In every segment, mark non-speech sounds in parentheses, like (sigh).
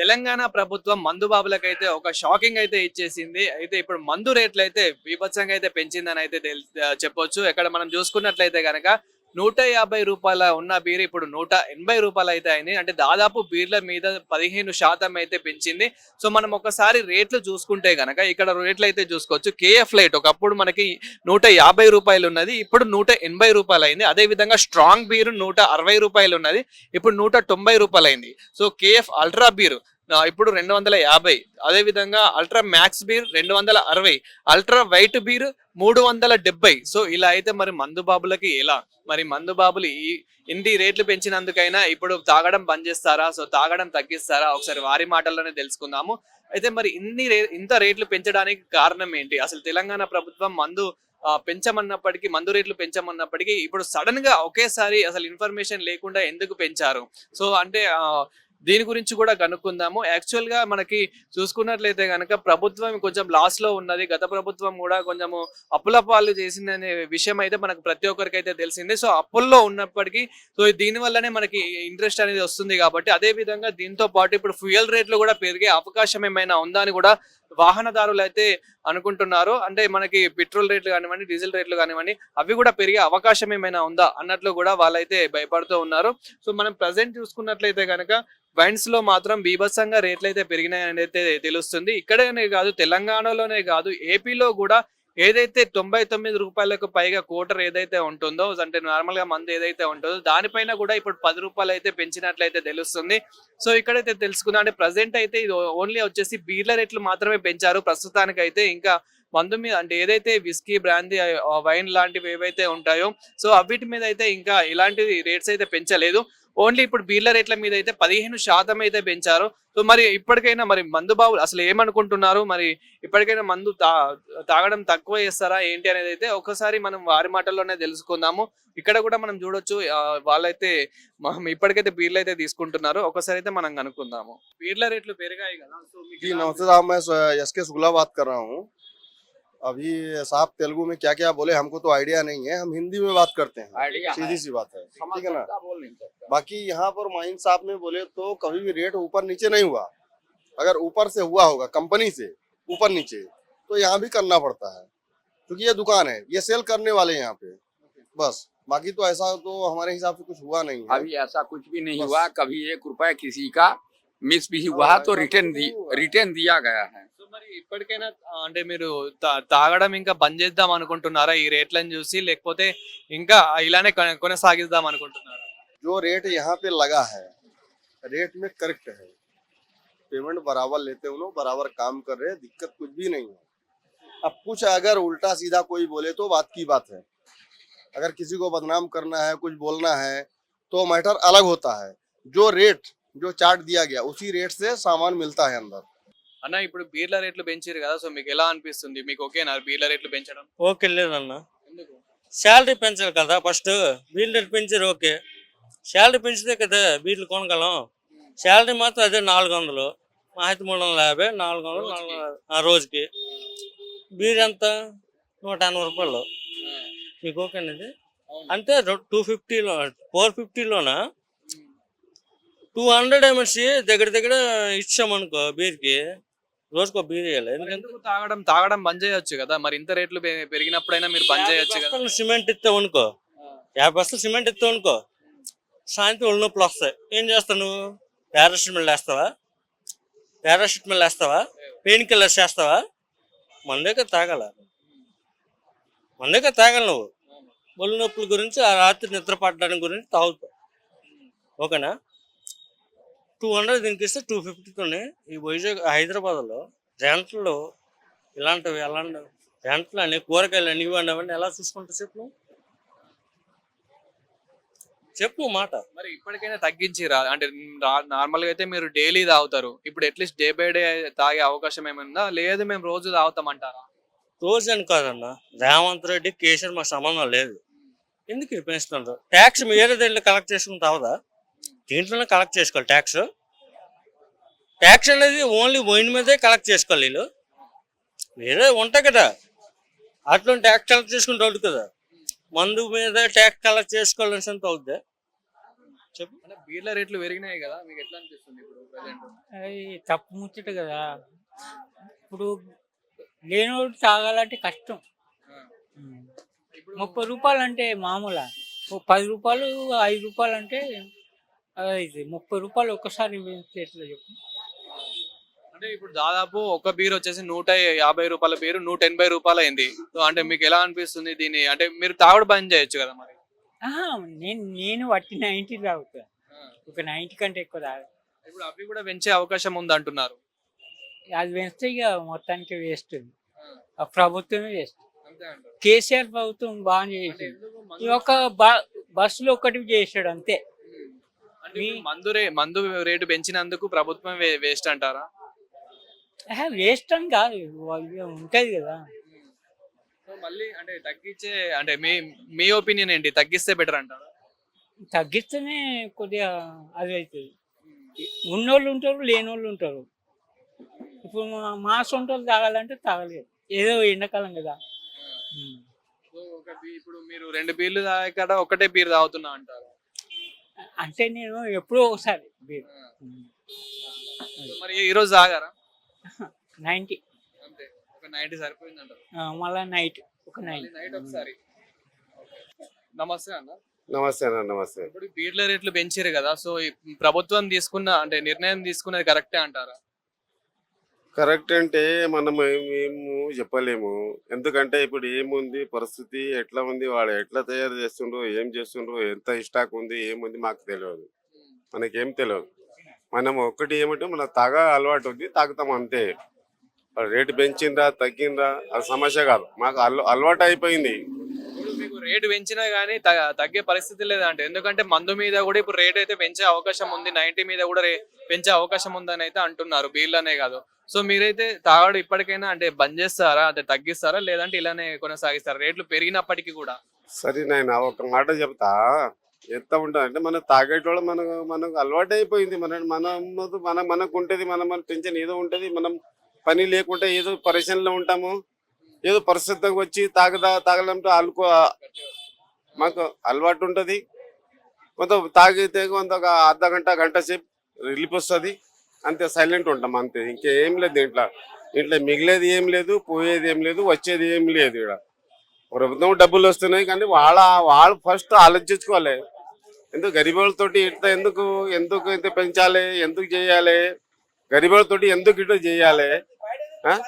తెలంగాణ ప్రభుత్వం మందు బాబులకైతే ఒక షాకింగ్ అయితే ఇచ్చేసింది. అయితే ఇప్పుడు మందు రేట్లు అయితే బీభత్సంగా అయితే పెంచిందని అయితే చెప్పొచ్చు. ఇక్కడ మనం చూసుకున్నట్లయితే కనుక నూట యాభై రూపాయల ఉన్న బీర్ ఇప్పుడు నూట ఎనభై రూపాయలు అయితే అయింది. అంటే దాదాపు బీర్ల మీద పదిహేను శాతం అయితే పెంచింది. సో మనం ఒకసారి రేట్లు చూసుకుంటే గనక ఇక్కడ రేట్లు అయితే చూసుకోవచ్చు. కేఎఫ్ లైట్ ఒకప్పుడు మనకి నూట యాభై రూపాయలు ఉన్నది. ఇప్పుడు నూట ఎనభై రూపాయలు అయింది. అదే విధంగా స్ట్రాంగ్ బీర్ నూట అరవై రూపాయలు ఉన్నది. ఇప్పుడు నూట తొంభై రూపాయలు అయింది. సో కేఎఫ్ అల్ట్రా బీర్ ఇప్పుడు రెండు వందల యాభై. అదే విధంగా అల్ట్రా మ్యాక్స్ బీర్ రెండు వందల అరవై. అల్ట్రా వైట్ బీర్ మూడు వందల డెబ్బై. సో ఇలా అయితే మరి మందు బాబులకి ఎలా? మరి మందు బాబులు ఈ ఇన్ని రేట్లు పెంచినందుకైనా ఇప్పుడు తాగడం బంద్ చేస్తారా? సో తాగడం తగ్గిస్తారా? ఒకసారి వారి మాటల్లోనే తెలుసుకుందాము. అయితే మరి ఇన్ని రే ఇంత రేట్లు పెంచడానికి కారణం ఏంటి? అసలు తెలంగాణ ప్రభుత్వం మందు పెంచమన్నప్పటికీ మందు రేట్లు పెంచమన్నప్పటికీ ఇప్పుడు సడన్గా ఒకేసారి అసలు ఇన్ఫర్మేషన్ లేకుండా ఎందుకు పెంచారు? సో అంటే దీని గురించి కూడా కనుక్కుందాము. యాక్చువల్గా మనకి చూసుకున్నట్లయితే కనుక ప్రభుత్వం కొంచెం లాస్లో ఉన్నది. గత ప్రభుత్వం కూడా కొంచెము అప్పుల పాలు చేసిందనే విషయం అయితే మనకు ప్రతి ఒక్కరికి అయితే తెలిసిందే. సో అప్పుల్లో ఉన్నప్పటికీ సో దీని వల్లనే మనకి ఇంట్రెస్ట్ అనేది వస్తుంది కాబట్టి అదే విధంగా దీంతో పాటు ఇప్పుడు ఫ్యూయల్ రేట్లు కూడా పెరిగే అవకాశం ఏమైనా ఉందా అని కూడా వాహనదారులు అయితే అనుకుంటున్నారు. అంటే మనకి పెట్రోల్ రేట్లు కానివ్వండి డీజిల్ రేట్లు కానివ్వండి అవి కూడా పెరిగే అవకాశం ఏమైనా ఉందా అన్నట్లు కూడా వాళ్ళైతే భయపడుతూ ఉన్నారు. సో మనం ప్రజెంట్ చూసుకున్నట్లయితే కనుక వైన్స్లో మాత్రం బీభత్సంగా రేట్లు అయితే పెరిగినాయని అయితే తెలుస్తుంది. ఇక్కడనే కాదు తెలంగాణలోనే కాదు ఏపీలో కూడా ఏదైతే తొంభై తొమ్మిది రూపాయలకు పైగా కోటర్ ఏదైతే ఉంటుందో అంటే నార్మల్గా మంది ఏదైతే ఉంటుందో దానిపైన కూడా ఇప్పుడు పది రూపాయలు అయితే పెంచినట్లయితే తెలుస్తుంది. సో ఇక్కడైతే తెలుసుకుందాం. అంటే ప్రజెంట్ అయితే ఇది ఓన్లీ వచ్చేసి బీర్ల రేట్లు మాత్రమే పెంచారు. ప్రస్తుతానికి అయితే ఇంకా మందు మీద అంటే ఏదైతే విస్కీ బ్రాందీ వైన్ లాంటివి ఏవైతే ఉంటాయో సో అవిటి మీద అయితే ఇంకా ఇలాంటి రేట్స్ అయితే పెంచలేదు. ఓన్లీ ఇప్పుడు బీర్ల రేట్ల మీద అయితే పదిహేను శాతం అయితే పెంచారు సో మరి ఇప్పటికైనా మరి మందు బాబులు అసలు ఏమనుకుంటున్నారు మరి ఇప్పటికైనా మందు తా తాగడం తక్కువ చేస్తారా ఏంటి అనేది అయితే ఒకసారి మనం వారి మాటల్లోనే తెలుసుకుందాము ఇక్కడ కూడా మనం చూడొచ్చు ఆ, వాళ్ళైతే మనం ఇప్పటికైతే బీర్లు అయితే తీసుకుంటున్నారు ఒకసారి అయితే మనం కనుక్కుందాము బీర్ల రేట్లు పెరిగాయి కదా సో మీకు जी ఎలా नमस्ते साहब मैं एस के शुक्ला बात कर रहा हूँ अभी साहब तेलुगु में क्या क्या बोले हमको तो आइडिया नहीं है हम हिंदी में बात करते हैं आइडिया सीधी है। सी बात है समझ ठीक है ना सकता, बोल नहीं सकता बाकी यहाँ पर माइन साहब में बोले तो कभी भी रेट ऊपर नीचे नहीं हुआ अगर ऊपर से हुआ होगा कंपनी से ऊपर नीचे तो यहाँ भी करना पड़ता है क्योंकि ये दुकान है ये सेल करने वाले हैं यहाँ पे बस बाकी तो ऐसा तो हमारे हिसाब से कुछ हुआ नहीं है अभी ऐसा कुछ भी नहीं बस। हुआ कभी एक रुपया किसी का मिस भी हुआ तो रिटर्न दी रिटर्न दिया गया है సో మరి ఇప్పటికైనా ఆ, అంటే మీరు తా- తాగడం ఇంకా బంద్ చేద్దాం అనుకుంటున్నారా ఈ రేట్లను చూసి లేకపోతే ఇంకా ఇలానే కొన- కొనసాగిద్దాం అనుకుంటున్నారా जो रेट यहाँ पे लगा है रेट में करेक्ट है पेमेंट बराबर लेते हैं लोग बराबर काम कर रहे हैं दिक्कत कुछ भी नहीं है अब कुछ अगर उल्टा सीधा कोई बोले तो बात की बात है अगर किसी को बदनाम करना है कुछ बोलना है तो मैटर अलग होता है जो रेट जो चार्ट दिया गया उसी रेट से सामान मिलता है अंदर అన్న ఇప్పుడు బీర్ల రేట్లు పెంచారు కదా సో మీకు ఎలా అనిపిస్తుంది మీకు ఓకేనా బీర్ల రేట్లు పెంచడం ఓకే లేదన్న ఎందుకు శాలరీ పెంచాలి కదా ఫస్ట్ బీల్ రేట్ పెంచారు ఓకే శాలరీ పెంచితే కదా బీర్లు కొనగలం. శాలరీ మాత్రం అదే నాలుగు వందలు మా అయితే మూడు వందల యాభై నాలుగు వందలు నాలుగు వందల రోజుకి. బీర్ ఎంత? నూట ఎనభై రూపాయలు. మీకు ఓకేనండి అంటే టూ ఫిఫ్టీలో ఫోర్ ఫిఫ్టీలోన? టూ హండ్రెడ్ ఎంఎస్సి దగ్గర దగ్గర ఇచ్చామనుకో బీర్కి. రోజుకో బీర్ మరి ఎందుకంటే ఎందుకు తాగడం తాగడం బంద్ చేయొచ్చు కదా. మరి ఇంత రేట్లు పెరిగినప్పుడైనా మీరు బంద్ చేయొచ్చు కదా. సిమెంట్ ఇస్తావు అనుకో యాభై బస్తాలు సిమెంట్ ఇస్తావు అనుకో సాయంత్రం ఒళ్ళు నొప్పులు వస్తాయి. ఏం చేస్తావు నువ్వు? పారాసిటమాల్ వేస్తావా? పారాసిటమాల్ వేస్తావా? పెయిన్ కిల్లర్స్ వేస్తావా? మందేక తాగాల. మందేక తాగాలి నువ్వు. ఒళ్ళు నొప్పుల గురించి ఆ రాత్రి నిద్ర పట్టడానికి గురించి తాగుతావు. ఓకేనా? టూ హండ్రెడ్ దీనికి ఇస్తే టూ ఫిఫ్టీతోనే ఈ వైజాగ్ హైదరాబాద్లో రెంట్లు ఇలాంటివి ఎలాంటి రెంట్లు అని కూరగాయలు అని ఇవ్వండి అవన్నీ ఎలా చూసుకుంటా చెప్పు నువ్వు? చెప్పు మాట. మరి ఇప్పటికైనా తగ్గించిరా అంటే నార్మల్గా అయితే మీరు డైలీ తాగుతారు. ఇప్పుడు అట్లీస్ట్ డే బై డే తాగే అవకాశం ఏమైనా లేదు మేము రోజు తాగుతాం అంటారా రోజు అని కాదన్న రేవంత్ రెడ్డి కేసీఆర్ మా సంబంధం లేదు. ఎందుకు ఇది పెంచుతున్నారు ట్యాక్స్ వేరే దాంట్లో కలెక్ట్ చేసుకుని తావదా దీంట్లోనే కలెక్ట్ చేసుకోవాలి ట్యాక్స్ ట్యాక్స్ అనేది ఓన్లీ వైన్ మీదే కలెక్ట్ చేసుకోవాలి వీళ్ళు. వేరే ఉంటాయి కదా. అట్లా ట్యాక్స్ కలెక్ట్ చేసుకుంటే అవుతుంది కదా. మందు మీద ట్యాక్స్ కలెక్ట్ చేసుకోవాల్సినంత అవుద్ది? చెప్పు. బీర్ల రేట్లు పెరిగినాయి కదా మీకు ఎట్లా అనిపిస్తుంది ఇప్పుడు తప్పు ముచ్చట కదా. ఇప్పుడు లేనోడు తాగాలంటే కష్టం. ముప్పై రూపాయలు అంటే మామూలా పది రూపాయలు ఐదు రూపాయలు అంటే ముప్పై రూపాయలు ఒక్కసారి ఎట్లా చెప్పు. అంటే ఇప్పుడు దాదాపు ఒక బీర్ వచ్చేసి నూట యాభై రూపాయల బీరు నూట ఎనభై రూపాయలు అయింది. సో అంటే మీకు ఎలా అనిపిస్తుంది దీన్ని? అంటే మీరు తాగుడు బంద్ చేయొచ్చు కదా మరి? ఆహా, నేను నేను వట్టి నైంటీ తాగుతా. ఒక నైంటీ కంటే ఎక్కువ తాగా. ఇప్పుడు అవి కూడా పెంచే అవకాశం ఉంది అంటున్నారు అది పెంచితే ఇక మొత్తానికి వేస్ట్. ఆ. ప్రభుత్వమే వేస్ట్. అంతే అంటారు. కేసీఆర్ ప్రభుత్వం బాగా అంటే చేసింది. ఎందుకు ఈ మందు- ఒక బ- బస్సులో ఒకటి చేసాడు అంతే. ఉమ్. అంటే ఇప్పుడు మందు రే మందు రేటు పెంచినందుకు ప్రభుత్వం వేస్ట్ అంటారా? (laughs) వేస్ట్ అని కాదు ఉంటది కదా. సో మళ్ళీ అంటే తగ్గించే అంటే మీ మీ ఒపీనియన్ ఏంటి? తగ్గిస్తే బెటర్ అంటారా? తగ్గిస్తేనే కొద్దిగా అది అవుతుంది ఉన్నోళ్ళు ఉంటారు లేనోళ్ళు ఉంటారు. ఇప్పుడు మా- సొంత వాళ్ళు తాగాలంటే తాగలేదు ఏదో ఎండాకాలం కదా. ఒక బీ ఇప్పుడు మీరు రెండు బీర్లు తాగాక ఒకటే బీర్ తాగుతున్నా అంటారు? అంటే నేను ఎప్పుడో ఒకసారి సో మరి ఈ రోజు తాగారా? నైంటీ. అంతే. ఒక నైన్టీ సరిపోయింది అంటారు మళ్ళా నైట్. ఒక మళ్ళీ నైట్. నైట్ ఒకసారి. నమస్తే అన్న. నమస్తే అన్న నమస్తే. ఇప్పుడు బీర్ల రేట్లు పెంచారు కదా సో ఈ ప్రభుత్వం తీసుకున్న అంటే నిర్ణయం తీసుకున్నది కరెక్టే అంటారా? కరెక్ట్ అంటే మనం మేము చెప్పలేము. ఎందుకంటే ఇప్పుడు ఏముంది పరిస్థితి ఎట్లా ఉంది వాడు ఎట్లా తయారు చేస్తుండ్రు ఏం చేస్తుండ్రు ఎంత స్టాక్ ఉంది ఏముంది మాకు తెలియదు. మనకేం తెలియదు. మనం ఒక్కటి ఏమంటే మన తాగా అలవాటు ఉంది తాగుతాం అంతే. రేటు పెంచిందా తగ్గిందా అది సమస్య కాదు. మాకు అల అలవాటు అయిపోయింది. రేటు పెంచినా గానీ త- తగ్గే పరిస్థితి లేదంటే. ఎందుకంటే మందు మీద కూడా ఇప్పుడు రేట్ అయితే పెంచే అవకాశం ఉంది నైన్టీ మీద కూడా పెంచే అవకాశం ఉందని అయితే అంటున్నారు బీర్లనే కాదు. సో మీరైతే తాగడు ఇప్పటికైనా అంటే బంద్ చేస్తారా అంటే తగ్గిస్తారా లేదంటే ఇలానే కొనసాగిస్తారా? రేట్లు పెరిగినప్పటికీ కూడా. సరే నాయన ఒక మాట చెప్తా. చేస్తూ ఉంటాం అంటే మనం తాగేటోళ్ళు మనకు మనకు అలవాటు అయిపోయింది మన మన మన మనకు ఉంటుంది మన మన టెన్షన్ ఏదో ఉంటుంది. మనం పని లేకుంటే ఏదో పరిశ్రమలో ఉంటాము. ఏదో పరిస్థితికి వచ్చి తాగదా తాగలంటే అల్కో మాకు అలవాటు ఉంటుంది కొంత తాగితే కొంత ఒక అర్ధ గంట గంట సేపు రిలీఫ్ వస్తుంది. అంతే సైలెంట్ ఉంటాం అంతే. ఇంకేం లేదు దీంట్లో. దీంట్లో మిగిలేది ఏం లేదు పోయేది ఏం లేదు వచ్చేది ఏం లేదు ఇక్కడ. ప్రభుత్వం డబ్బులు వస్తున్నాయి కానీ వాళ్ళ వాళ్ళు ఫస్ట్ ఆలోచించుకోవాలి. ఎందుకు గరీబులతోటి ఇట్ట ఎందుకు ఎందుకు ఇంత పెంచాలి ఎందుకు చేయాలి? గరీబులతోటి ఎందుకు ఇట్లా చేయాలి? ఆ?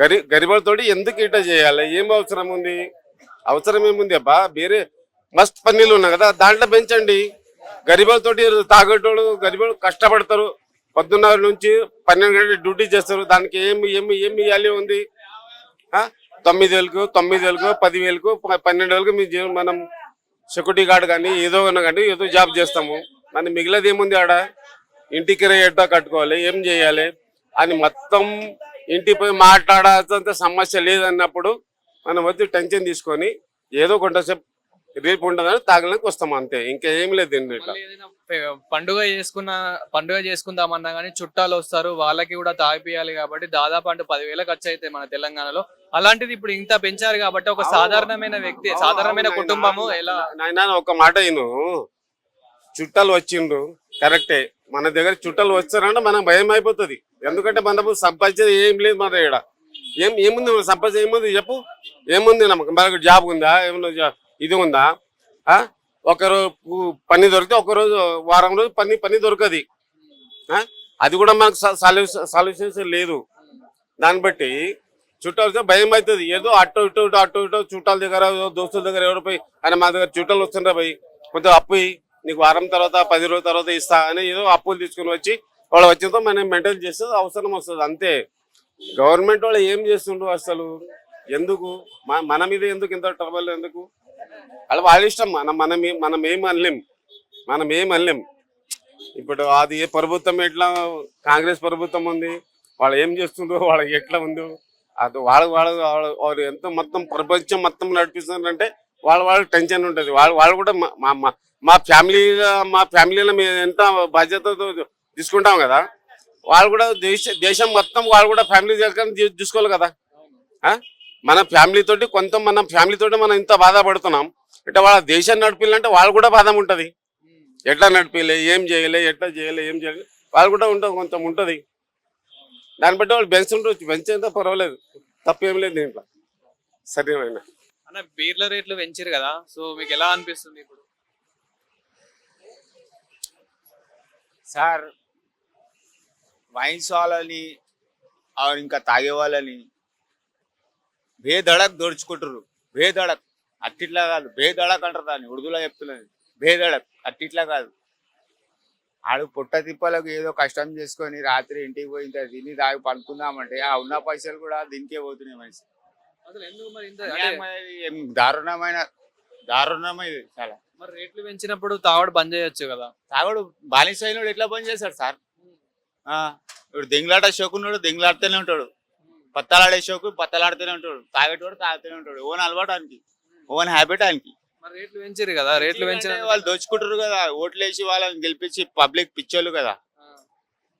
గరి గరీబులతోటి ఎందుకు ఇట చేయాలి? ఏం అవసరం ఉంది? అవసరం ఏముంది అబ్బా? వేరే మస్త్ పన్నీళ్ళు ఉన్నాయి కదా దాంట్లో పెంచండి. గరీబులతోటి తాగేటోడు గరీబులు కష్టపడతారు. పొద్దున్న నుంచి పన్నెండు గంటలు డ్యూటీ చేస్తారు. దానికి ఏమి ఏమి ఏమి ఇవ్వాలి ఉంది? ఆ? తొమ్మిది వేలకు తొమ్మిది వేలకు పది వేలకు పన్నెండు వేలకు మీ జీవనం మనం సెక్యూరిటీ గార్డ్ కానీ ఏదో ఉన్నా కానీ ఏదో జాబ్ చేస్తాము. మన మిగిలిది ఏముంది ఆడ? ఇంటికి ఎట్టా కట్టుకోవాలి? ఏం చేయాలి? అని మొత్తం ఇంటికి పోయి మాట్లాడాల్సినంత సమస్య లేదన్నప్పుడు మనం వచ్చి టెన్షన్ తీసుకొని ఏదో కొంతసేపు రేపు ఉంటుందని తాగడానికి వస్తాం అంతే. ఇంకా ఏం లేదు ఇట్లా పండుగ చేసుకున్న పండుగ చేసుకుందామన్నా కానీ చుట్టాలు వస్తారు. వాళ్ళకి కూడా తాగిపియాలి కాబట్టి దాదాపు అంటే పదివేల ఖర్చు అవుతాయి మన తెలంగాణలో. అలాంటిది ఇప్పుడు ఇంత పెంచారు కాబట్టి ఒక సాధారణమైన వ్యక్తి సాధారణమైన కుటుంబము ఎలా? నాయన ఒక మాట నేను చుట్టాలు వచ్చిండ్రు. కరెక్టే. మన దగ్గర చుట్టాలు వచ్చారంటే మనకు భయం అయిపోతుంది. ఎందుకంటే మనకు సంపాదించేది ఏం లేదు మన ఇక్కడ ఏం ఏముంది మన సంపాదించేది ఏముంది చెప్పు? ఏముంది నమ్మకం? మనకు జాబ్ ఉందా? ఏమన్నా ఇది ఉందా? ఆ? ఒకరు పు- పని దొరికితే ఒకరోజు వారం రోజు పని పని దొరకది. ఆ? అది కూడా మనకు సొల్యూషన్స్ లేదు. దాన్ని బట్టి చుట్టాలు వస్తే భయం అవుతుంది. ఏదో అటు ఇటు ఇటు అటు ఇటు చుట్టాల దగ్గర దోస్తుల దగ్గర ఎవరు పోయి అని మా దగ్గర చుట్టాలు వస్తుండ్రా పోయి కొంచెం అప్పు నీకు వారం తర్వాత పది రోజుల తర్వాత ఇస్తా అని ఏదో అప్పులు తీసుకుని వచ్చి వాళ్ళు వచ్చినతో మనం మెయింటైన్ చేస్తే అవసరం వస్తుంది అంతే. గవర్నమెంట్ వాళ్ళు ఏం చేస్తుండ్రు అసలు? ఎందుకు? మన మీద ఎందుకు ఇంత ట్రబుల్ ఎందుకు? వాళ్ళు వాళ్ళ ఇష్టం మనం మనం మనం ఏం అనలేం. మనం ఏం అనలేం. ఇప్పుడు అది ఏ ప్రభుత్వం ఎట్లా కాంగ్రెస్ ప్రభుత్వం ఉంది వాళ్ళు ఏం చేస్తుండ్రో వాళ్ళకి ఎట్లా ఉందో అది వాళ్ళ వాళ్ళ వాళ్ళు ఎంత మొత్తం ప్రపంచం మొత్తం నడిపిస్తున్నారంటే వాళ్ళ వాళ్ళ టెన్షన్ ఉంటుంది. వాళ్ళు వాళ్ళు కూడా మా- మా మా- మా ఫ్యామిలీ మా ఫ్యామిలీలో మేము ఎంత బాధ్యతతో తీసుకుంటాం కదా వాళ్ళు కూడా దేశ దేశం మొత్తం వాళ్ళు కూడా ఫ్యామిలీ తీసుకోవాలి చూసుకోవాలి కదా. ఆ? మన ఫ్యామిలీ తోటి కొంత మన ఫ్యామిలీ తోటి మనం ఇంత బాధపడుతున్నాం. అంటే వాళ్ళ దేశాన్ని నడిపించాలంటే వాళ్ళు కూడా బాధ ఉంటది. ఎట్లా నడిపిలే ఏం చేయలే ఎట్లా చేయలే ఏం చేయలే వాళ్ళు కూడా ఉంటుంది కొంచెం ఉంటుంది. దాన్ని బట్టి వాళ్ళు పెంచుంటారు పెంచేంత పర్వాలేదు. తప్పేం లేదు దీంట్లో. సరేనా అన్న బీర్ల రేట్లు పెంచారు కదా సో మీకు ఎలా అనిపిస్తుంది ఇప్పుడు? సార్ వైన్స్ వాళ్ళని ఆ ఇంకా తాగే వాళ్ళని బేదడక్ దోడుచుకుంటారు బేదడక్ అట్టిట్లా కాదు. బేదడక్ అంటారు దాన్ని. ఉర్దూలో చెప్తున్నది. బేదడక్ అట్టిట్లా కాదు. ఆడు పుట్ట తిప్పలకు ఏదో కష్టం చేసుకొని రాత్రి ఇంటికి పోయి ఇంత తిని పడుకుందామంటే ఆ ఉన్న పైసలు కూడా దీనికే పోతున్నాయి మనిషి. దారుణమైన దారుణమైనది చాలా. మరి రేట్లు పెంచినప్పుడు తాగడం బంద్ చేయొచ్చు కదా. తాగుడు బాలిసైనోడు ఎట్లా పని చేస్తాడు సార్? ఆ, ఇప్పుడు దెంగులాట షోకున్నాడు దెంగులాడుతూనే ఉంటాడు. పత్తలాడే షోకు పత్తలాడుతూనే ఉంటాడు. తాగేటోడు తాగుతూనే ఉంటాడు. ఓన్ అలవాటు ఆయనకి. ఓన్ హ్యాబిట్ ఆయనకి. మరి రేట్లు పెంచారు కదా రేట్లు పెంచిన వాళ్ళు దోచుకుంటారు కదా ఓట్లు వేసి వాళ్ళని గెలిపించి పబ్లిక్ పిచ్చోళ్ళు కదా.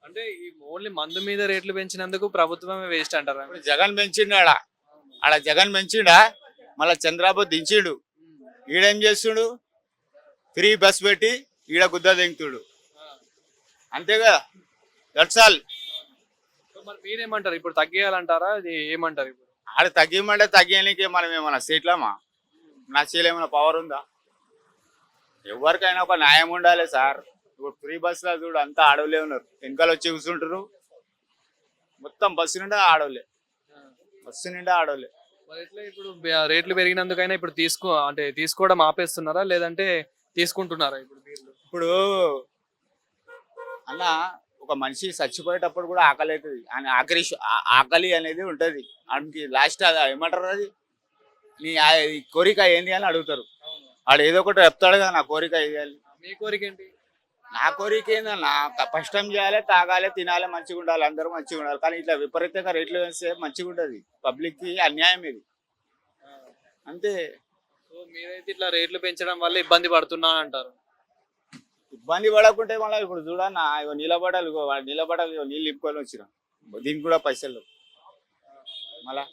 అంటే ఈ ఓన్లీ మందు మీద రేట్లు పెంచినందుకు ప్రభుత్వమే వేస్ట్ అంటారా? ఇప్పుడు జగన్ పెంచిండు ఆడ ఆడ జగన్ పెంచిండా మళ్ళా చంద్రబాబు దించిండు. ఈడేం చేస్తుండు? ఫ్రీ బస్ పెట్టి ఈడ గుద్ద దింగుతుడు అంతే కదా? దట్స్ ఆల్ మరి మీరేమంటారు? ఇప్పుడు తగ్గేయాలంటారా? ఇది ఏమంటారు ఇప్పుడు? ఆడ తగ్గిమంటే తగ్గేయడానికి మనం ఏమన్నా సీట్లమా నా చేతిలో ఏమైనా పవర్ ఉందా? ఎవరికైనా ఒక న్యాయం ఉండాలి సార్. ఇప్పుడు ఫ్రీ బస్సులో చూడు అంతా ఆడవులే ఉన్నారు. వెనకాల వచ్చి కూర్చుంటారు మొత్తం బస్సు నిండా ఆడవులే బస్సు నిండా ఆడవులే ఇప్పుడు రేట్లు పెరిగినందుకైనా ఇప్పుడు తీసుకో అంటే తీసుకోవడం ఆపేస్తున్నారా? లేదంటే తీసుకుంటున్నారా ఇప్పుడు ఇప్పుడు అన్న ఒక మనిషి చచ్చిపోయేటప్పుడు కూడా ఆకలి అవుతుంది. ఆకలి ఆకలి అనేది ఉంటది. ఆయనకి లాస్ట్ అది ఏమంటారు అది? నీ కోరిక ఏంది అని అడుగుతారు. వాడు ఏదో ఒకటి చెప్తాడు కదా నా కోరిక అని. మీ కోరిక ఏంటి? నా కోరిక ఏందన్నా కష్టం చేయాలి తాగాలి తినాలి మంచిగా ఉండాలి అందరూ మంచిగా ఉండాలి. కానీ ఇట్లా విపరీతంగా రేట్లు వేస్తే మంచిగా ఉంటది. పబ్లిక్కి అన్యాయం ఇది. అంతే. సో మీరైతే ఇట్లా రేట్లు పెంచడం వల్ల ఇబ్బంది పడుతున్నా అంటారు. ఇబ్బంది పడకుంటే మళ్ళీ ఇప్పుడు చూడన్నా ఇగో నిలబడాలి ఇగో నిలబడాలి ఇగో నీళ్ళు నింపుకొని వచ్చిన దీనికి కూడా పైసలు. మళ్ళా